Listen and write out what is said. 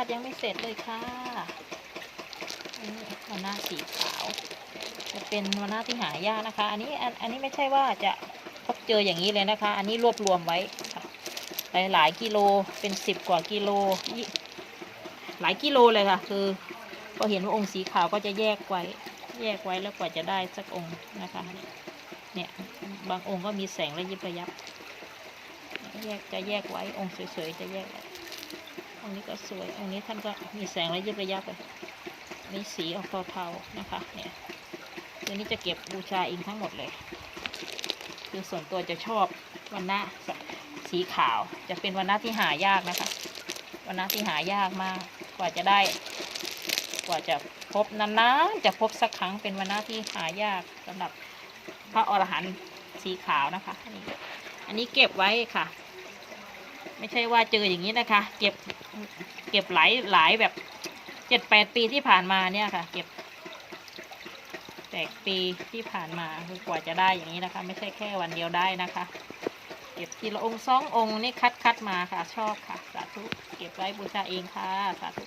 ดยังไม่เสร็จเลยค่ะอันนี้วันหน้าสีขาว จะเป็นวนหน้าที่หายากนะคะ อันนี้อันอันนี้ไม่ใช่ว่าจะพบเจออย่างนี้เลยนะคะ อันนี้รวบรวมไว้หลายหลายกิโลเป็นสิบกว่ากิโลหลายกิโลเลยค่ะ คือพอเห็นว่าองค์สีขาวก็จะแยกไว้ แยกไว้แล้วกว่าจะได้สักองค์นะคะ เนี่ยบางองค์ก็มีแสงระยิบระยับแยกจะแยกไว้องค์สวยๆจะแยกไว้ องค์นี้ก็สวย องค์นี้ท่านก็มีแสงระยิบระยับเลยมีสีออกเทาๆนะคะ เนี่ยตัวนี้จะเก็บบูชาเองทั้งหมดเลย คือส่วนตัวจะชอบวันหน้าสีขาว จะเป็นวันหน้าที่หายากนะคะ วันหน้าที่หายากมาก กว่าจะได้ กว่าจะพบนานๆ จะพบสักครั้งเป็นวันหน้าที่หายากสำหรับพระอรหันต์สีขาวนะคะ อันนี้อันนี้เก็บไว้ค่ะ ไม่ใช่ว่าเจออย่างนี้นะคะ เก็บเก็บหลายหลายแบบเจ็ดแปดปีที่ผ่านมาเนี่ยค่ะ เก็บแปดปีที่ผ่านมาคือกว่าจะได้อย่างนี้นะคะ ไม่ใช่แค่วันเดียวได้นะคะเก็บทีละองค์สององค์นี่คัดคัดมาค่ะ ชอบค่ะ สาธุ เก็บไว้บูชาเองค่ะ สาธุ